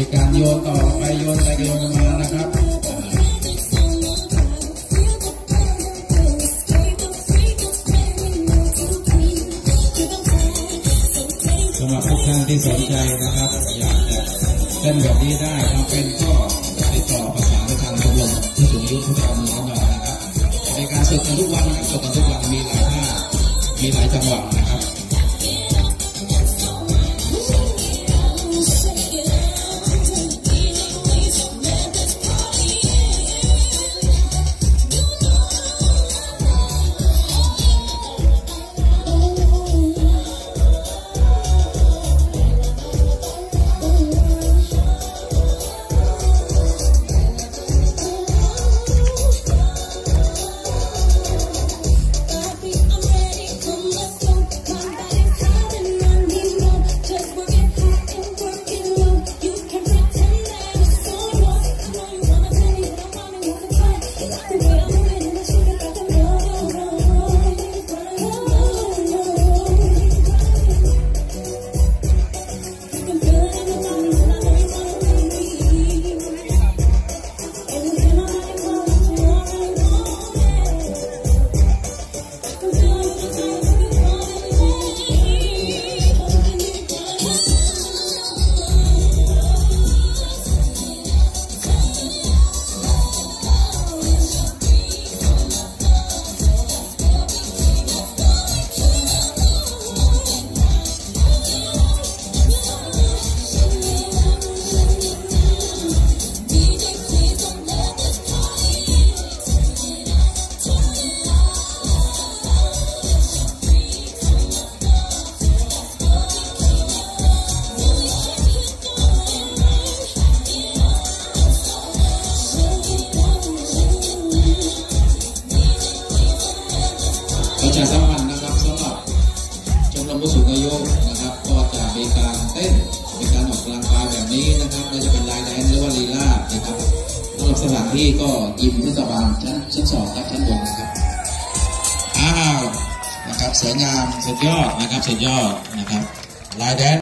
มีการโยนต่อไปโยนไปโยนมานะครับสำหรับทุกท่านที่สนใจนะครับอยากจะเล่นแบบนี้ได้ทำเป็นก็ติดต่อประสานไปทางชมรมผู้สูงอายุทุกคนของเรานะครับในการฝึกกันทุกวันฝึกกันทุกวันมีหลายท่ามีหลายจังหวะนะครับ ประชาสัมพันธ์นะครับสำหรับชมรมผู้สูงอายุนะครับ ก็จะมีการเต้นมีการออกกำลังกายแบบนี้นะครับไม่ว่าจะเป็นลายแดนหรือว่าลีลานะครับสำหรับสถานที่ก็ยิมเทศบาลชั้นชั้นสองครับชั้นบนนะครับอ้าวนะครับสวยงามสุดยอดนะครับสุดยอดนะครับลายแดน